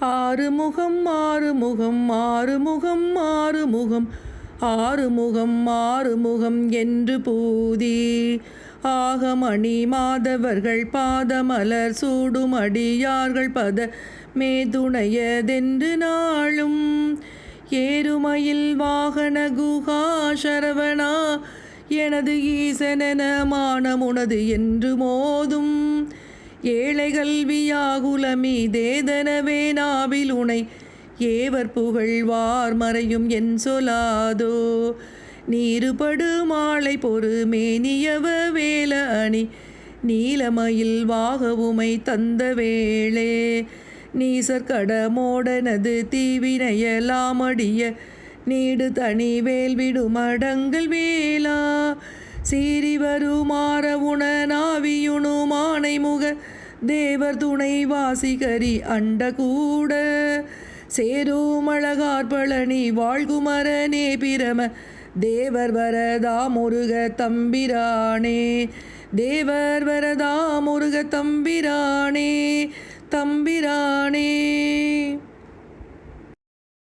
ஆறுமுகம் ஆறுமுகம் ஆறுமுகம் ஆறுமுகம். ஆறுமுகம் ஆறுமுகம் என்று பூதி. ஆகமணி மாதவர்கள் பாதமலர் சூடும் அடியார்கள் பத மேதுணையதென்று நாளும். ஏறுமையில் வாகன குகா சரவணா எனது ஈசனென மானமுனது என்று மோதும். ஏழைகள் வியாகுலமி தேதனவே நாவில் உனை. ஏவர் புகழ்வார் மறையும் என் சொலாதோ நீருபடு மாலை பொறு மேனியவ வேல அணி. நீலமயில் வாகவுமை தந்த வேளே. நீசர் கடமோடனது தீவினையலாமடிய நீடு தனி வேல்விடும் வேளா. வேலா சீறி வருமாற தேவர் துணை வாசிகரி அண்டகூட. கூட சேருமழகார் பழனி வாழ்குமரனே பிரம. தேவர் வரதா முருக தம்பிரானே. தேவர் வரதா முருக தம்பிரானே. தம்பிரானே.